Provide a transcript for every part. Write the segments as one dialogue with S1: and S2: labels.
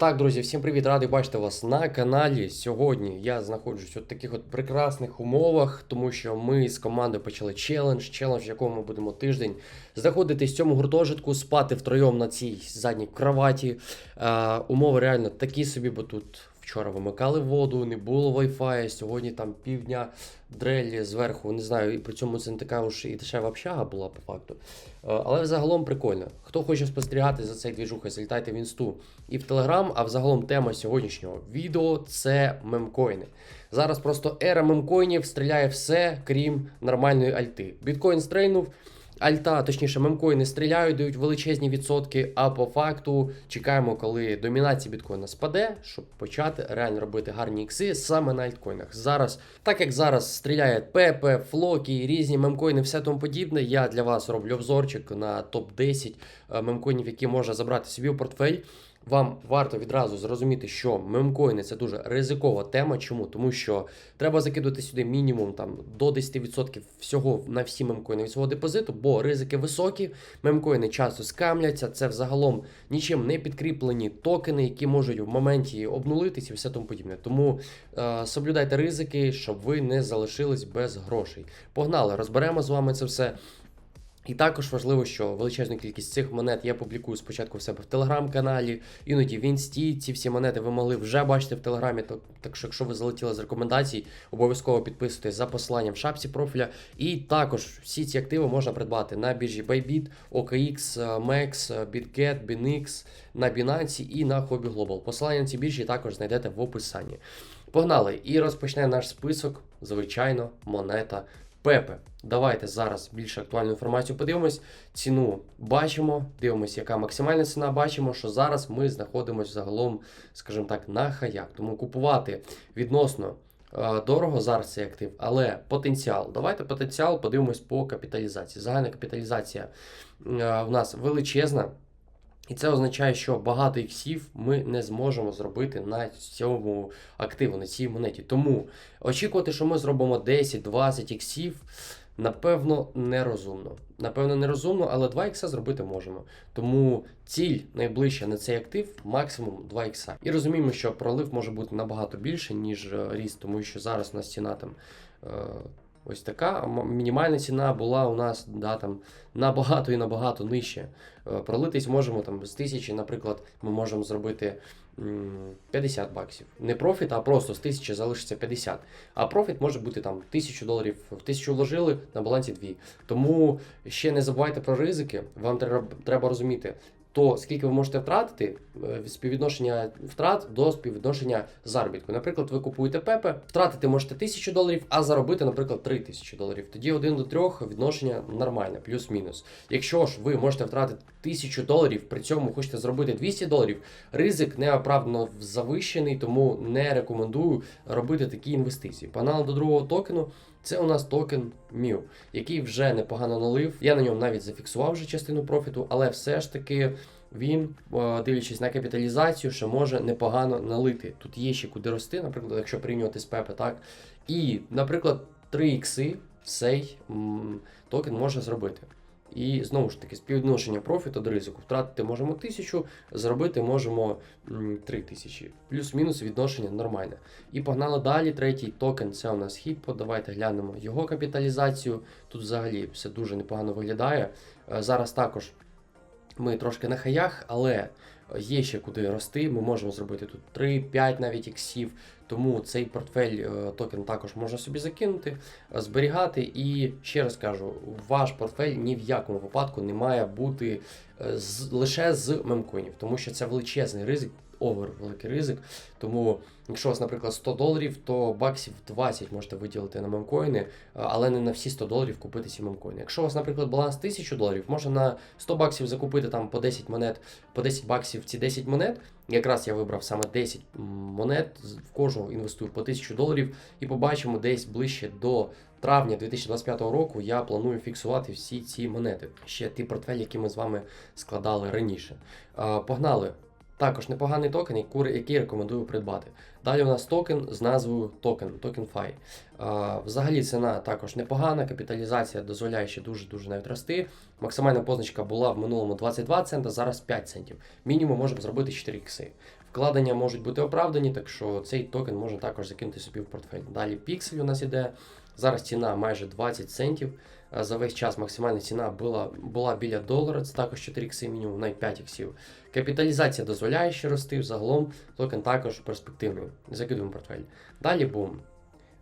S1: Так, друзі, всім привіт! Радий бачити вас на каналі. Сьогодні я знаходжусь у таких от прекрасних умовах, тому що ми з командою почали челендж, челендж, в якому ми будемо тиждень знаходитись в цьому гуртожитку, спати втроєм на цій задній кроваті. Е, умови реально такі собі, бо тут вчора вимикали воду, не було Wi-Fi, сьогодні там півдня дрелі зверху, не знаю, і при цьому це не така уж і дешева общага була по факту. Е, Але взагалом прикольно. Хто хоче спостерігати за цей двіжухою, залітайте в інсту і в Телеграм. А взагалом тема сьогоднішнього відео це мемкоїни. Зараз просто ера мемкоїнів стріляє все, крім нормальної альти. Біткоін стрейнув. Альта, точніше, мемкоїни стріляють, дають величезні відсотки, а по факту чекаємо, коли домінація біткоїна спаде, щоб почати реально робити гарні ікси саме на альткоїнах. Зараз, так як зараз стріляє Пепе, Флокі, різні мемкоїни, все тому подібне, я для вас роблю обзорчик на топ-10 е, мемкоїнів, які можна забрати собі у портфель. Вам варто відразу зрозуміти, що мемкоїни це дуже ризикова тема. Чому? Тому що треба закидувати сюди мінімум там до 10% всього на всі мемкоїни від свого депозиту, бо ризики високі, мемкоїни часто скамляться. Це взагалом нічим не підкріплені токени, які можуть в моменті обнулитись і все тому подібне. Тому е, соблюдайте ризики, щоб ви не залишились без грошей. Погнали, розберемо з вами це все. І також важливо, що величезну кількість цих монет я публікую спочатку в себе в телеграм-каналі, іноді в інсті. Ці всі монети ви могли вже бачити в телеграмі. Так, так що, якщо ви залетіли з рекомендацій, обов'язково підписуйтесь за посиланням в шапці профіля. І також всі ці активи можна придбати на біржі Bybit, OKX, MEX, BitGet, BinX, на Binance і на Hobby Global. Посилання на ці біржі також знайдете в описанні. Погнали! І розпочне наш список, звичайно, монета. Пепе, давайте зараз більше актуальну інформацію подивимось. Ціну бачимо, дивимося, яка максимальна ціна. Бачимо, що зараз ми знаходимося загалом, скажімо так, на хаях. Тому купувати відносно е, дорого зараз цей актив, але потенціал. Давайте потенціал подивимось по капіталізації. Загальна капіталізація е, в нас величезна. І це означає, що багато іксів ми не зможемо зробити на цьому активу, на цій монеті. Тому очікувати, що ми зробимо 10-20 іксів, напевно, нерозумно. Напевно, нерозумно, але 2 ікса зробити можемо. Тому ціль найближча на цей актив максимум 2 ікса. І розуміємо, що пролив може бути набагато більше, ніж е, ріст, тому що зараз у нас ціна там. Ось така мінімальна ціна була у нас да, там, набагато і набагато нижче. Е, Пролитись можемо там з тисячі, наприклад, ми можемо зробити 50 баксів. Не профіт, а просто з тисячі залишиться 50. А профіт може бути там 1000 доларів, в тисячу вложили, на балансі 2. Тому ще не забувайте про ризики. Вам треба розуміти. То скільки ви можете втратити е, співвідношення втрат до співвідношення заробітку. Наприклад, ви купуєте пепе, втратити можете 1000 доларів, а заробити, наприклад, 3000 доларів. Тоді 1 до 3 відношення нормальне, плюс-мінус. Якщо ж ви можете втратити 1000 доларів, при цьому хочете зробити 200 доларів, ризик неоправдано завищений, тому не рекомендую робити такі інвестиції. Погнали до другого токену. Це у нас токен MIU, який вже непогано налив. Я на ньому навіть зафіксував вже частину профіту, але все ж таки він, е, дивлячись на капіталізацію, ще може непогано налити. Тут є ще куди рости, наприклад, якщо порівнювати з Пепе, так. І, наприклад, 3 ікси цей м, токен може зробити. І знову ж таки, співвідношення профіту до ризику. Втратити можемо тисячу, зробити можемо м, 3 тисячі. Плюс-мінус відношення нормальне. І погнали далі. Третій токен це у нас Хіппо. Давайте глянемо його капіталізацію. Тут взагалі все дуже непогано виглядає. Е, Зараз також ми трошки на хаях, але є ще куди рости. Ми можемо зробити тут 3-5 навіть іксів. Тому цей портфель е, токен також можна собі закинути, зберігати. І ще раз кажу, ваш портфель ні в якому випадку не має бути е, з, лише з мемкоїнів, тому що це величезний ризик. Овер великий ризик. Тому, якщо у вас, наприклад, 100 доларів, то баксів 20 можете виділити на мемкоїни, е, але не на всі 100 доларів купити ці мемкоїни. Якщо у вас, наприклад, баланс 1000 доларів, можна на 100 баксів закупити там по 10 монет, по 10 баксів ці 10 монет. Якраз я вибрав саме 10 монет, в кожну інвестую по 1000 доларів, і побачимо десь ближче до травня 2025 року я планую фіксувати всі ці монети. Ще ті портфелі, які ми з вами складали раніше. Е, Погнали. Також непоганий токен, який- рекомендую придбати. Далі у нас токен з назвою токен, TokenFi. Взагалі ціна також непогана, капіталізація дозволяє ще дуже-дуже навіть рости. Максимальна позначка була в минулому 22 цента, зараз 5 центів. Мінімум можемо зробити 4 ікси. Вкладення можуть бути оправдані, так що цей токен можна також закинути собі в портфель. Далі піксель у нас іде. Зараз ціна майже 20 центів. А За весь час максимальна ціна була, була біля долара, це також 4 ікси мінімум, навіть 5 іксів. Капіталізація дозволяє ще рости, загалом токен також перспективний. Закидуємо портфель. Далі бум.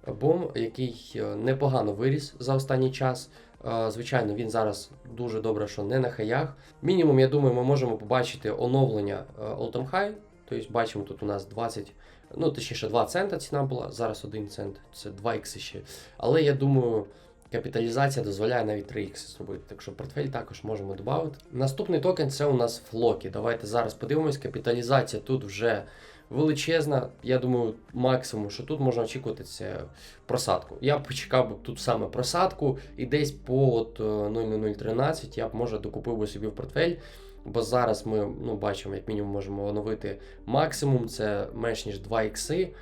S1: Бум, який е, непогано виріс за останній час. Е, Звичайно, він зараз дуже добре, що не на хаях. Мінімум, я думаю, ми можемо побачити оновлення е, all-time high. Тобто бачимо, тут у нас 20, ну точніше 2 цента ціна була, зараз 1 цент, це 2 ікси ще. Але я думаю, капіталізація дозволяє навіть 3 ікси зробити. Так що портфель також можемо додати. Наступний токен це у нас Флокі. Давайте зараз подивимось. Капіталізація тут вже величезна. Я думаю, максимум, що тут можна очікувати, це просадку. Я б почекав би тут саме просадку, і десь по от, е, 00013 я б може докупив би собі в портфель. Бо зараз ми ну, бачимо, як мінімум можемо оновити максимум, це менш ніж 2 ікси.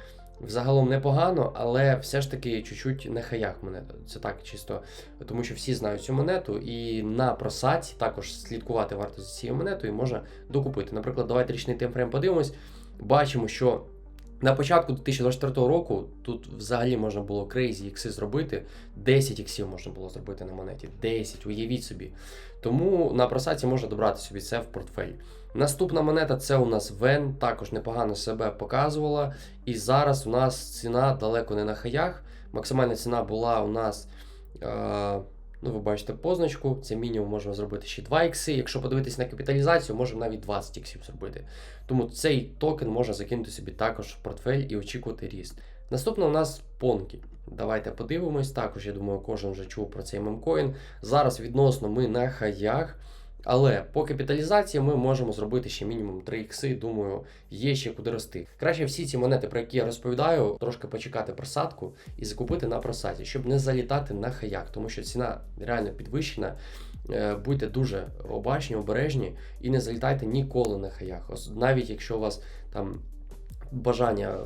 S1: Взагалом непогано, але все ж таки чуть-чуть на хаях монета. Це так чисто, тому що всі знають цю монету, і на просадці також слідкувати варто за цією монетою і можна докупити. Наприклад, давайте річний таймфрейм подивимось. Бачимо, що на початку 2024 року тут взагалі можна було крейзі ікси зробити. 10 іксів можна було зробити на монеті. 10, уявіть собі. Тому на просадці можна добрати собі це в портфель. Наступна монета це у нас Вен, також непогано себе показувала. І зараз у нас ціна далеко не на хаях. Максимальна ціна була у нас. Е- Ну, ви бачите позначку, це мінімум можемо зробити ще 2 ікси. Якщо подивитись на капіталізацію, можемо навіть 20 іксів зробити. Тому цей токен можна закинути собі також в портфель і очікувати ріст. Наступна у нас понки. Давайте подивимось. Також, я думаю, кожен вже чув про цей мемкоін. Зараз відносно ми на хаях. Але по капіталізації ми можемо зробити ще мінімум 3 ікси. Думаю, є ще куди рости. Краще всі ці монети, про які я розповідаю, трошки почекати просадку і закупити на просаді, щоб не залітати на хаяк, тому що ціна реально підвищена. Е, Будьте дуже обачні, обережні і не залітайте ніколи на хаях. Навіть якщо у вас там бажання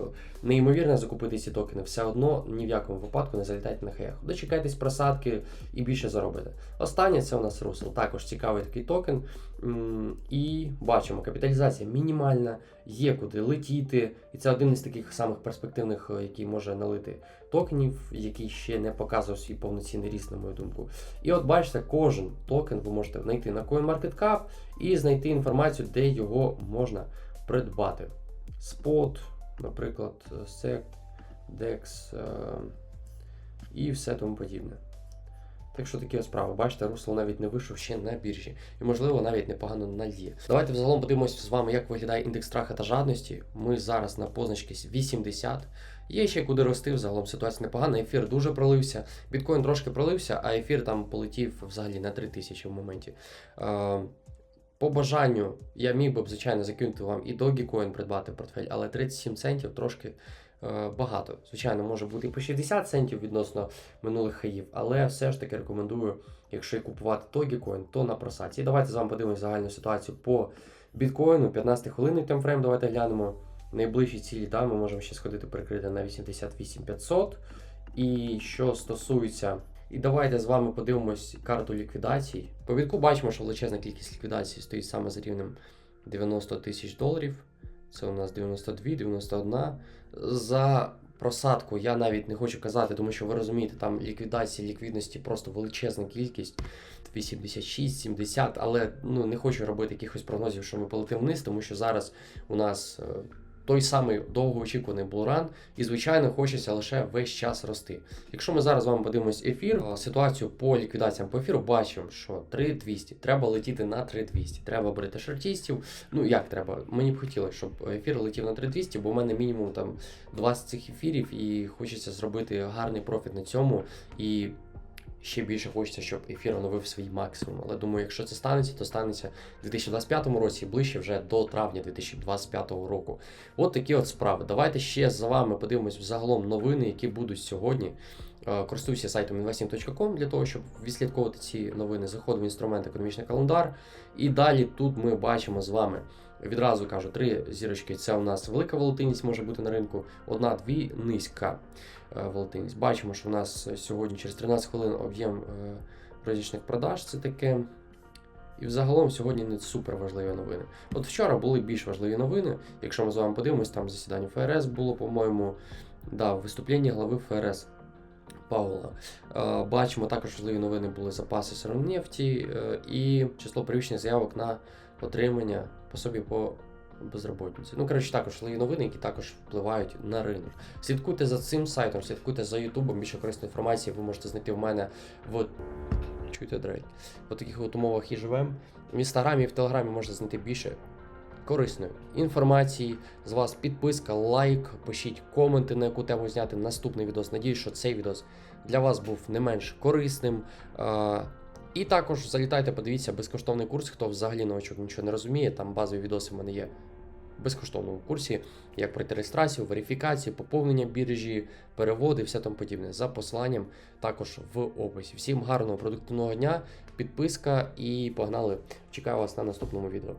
S1: неймовірне закупити ці токени, все одно ні в якому випадку не залітайте на хаях. Дочекайтесь просадки і більше заробите. Останнє це у нас Русел. Також цікавий такий токен. І бачимо, капіталізація мінімальна, є куди летіти. І це один із таких самих перспективних, е, який може налити токенів, який ще не показував свій повноцінний ріст, на мою думку. І от бачите, кожен токен ви можете знайти на CoinMarketCap і знайти інформацію, де його можна придбати. Spot, наприклад, SEC, DEX е, і все тому подібне. Так що такі ось справи. Бачите, русло навіть не вийшов ще на біржі. І, можливо, навіть непогано нальє. Давайте взагалом подивимося з вами, як виглядає індекс страха та жадності. Ми зараз на позначці 80. Є ще куди рости, взагалом ситуація непогана. Ефір дуже пролився. Біткоін трошки пролився, а ефір там полетів взагалі на 3000 в моменті. По бажанню я міг би, звичайно, закинути вам і Dogecoin придбати портфель, але 37 центів трошки е, багато. Звичайно, може бути і по 60 центів відносно минулих хаїв, але все ж таки рекомендую, якщо купувати Dogecoin, то на просадці. І давайте з вами подивимося загальну ситуацію по біткоїну. 15 хвилинний таймфрейм, давайте глянемо. Найближчі цілі, да, ми можемо ще сходити перекрити на 88 500. І що стосується і давайте з вами подивимось карту ліквідацій. По відку бачимо, що величезна кількість ліквідацій стоїть саме за рівнем 90 тисяч доларів. Це у нас 92, 91. За просадку я навіть не хочу казати, тому що ви розумієте, там ліквідації, ліквідності просто величезна кількість. 86, 70, але ну, не хочу робити якихось прогнозів, що ми полетимо вниз, тому що зараз у нас е, той самий довгоочікуваний булран, і, звичайно, хочеться лише весь час рости. Якщо ми зараз з вами подивимось ефір, ситуацію по ліквідаціям по ефіру, бачимо, що 3200, треба летіти на 3200, треба брати шортістів. Ну як треба? Мені б хотілося, щоб ефір летів на 3200, бо в мене мінімум там 20 цих ефірів, і хочеться зробити гарний профіт на цьому. І ще більше хочеться, щоб ефір оновив свій максимум. Але думаю, якщо це станеться, то станеться в 2025 році, ближче вже до травня 2025 року. От такі от справи. Давайте ще з вами подивимось взагалом новини, які будуть сьогодні. Е, Користуюся сайтом investing.com для того, щоб відслідковувати ці новини. Заходимо в інструмент економічний календар. І далі тут ми бачимо з вами Відразу кажу, три зірочки це у нас велика волатильність може бути на ринку, одна-дві низька е, волатильність. Бачимо, що у нас сьогодні через 13 хвилин об'єм е, рознічних продаж це таке. І взагалом сьогодні не супер важливі новини. От вчора були більш важливі новини. Якщо ми з вами подивимось, там засідання ФРС було, по-моєму, да, виступлення глави ФРС Паула. Е, Бачимо, також важливі новини були запаси сировнефті е, і число перевищених заявок на отримання пособі по безробітниці. Ну, коротше, також новини, які також впливають на ринок. Слідкуйте за цим сайтом, слідкуйте за Ютубом. Більше корисної інформації ви можете знайти в мене в чуєте дрейк. В таких от умовах і живемо. В інстаграмі і в телеграмі можете знайти більше корисної інформації. З вас підписка, лайк, пишіть коменти, на яку тему зняти наступний відос. Надіюсь, що цей відос для вас був не менш корисним. І також залітайте, подивіться безкоштовний курс, хто взагалі новачок нічого не розуміє. Там базові відоси в мене є в безкоштовному курсі, як пройти реєстрацію, верифікацію, поповнення біржі, переводи, все тому подібне. За посиланням також в описі. Всім гарного продуктивного дня, підписка і погнали. Чекаю вас на наступному відео.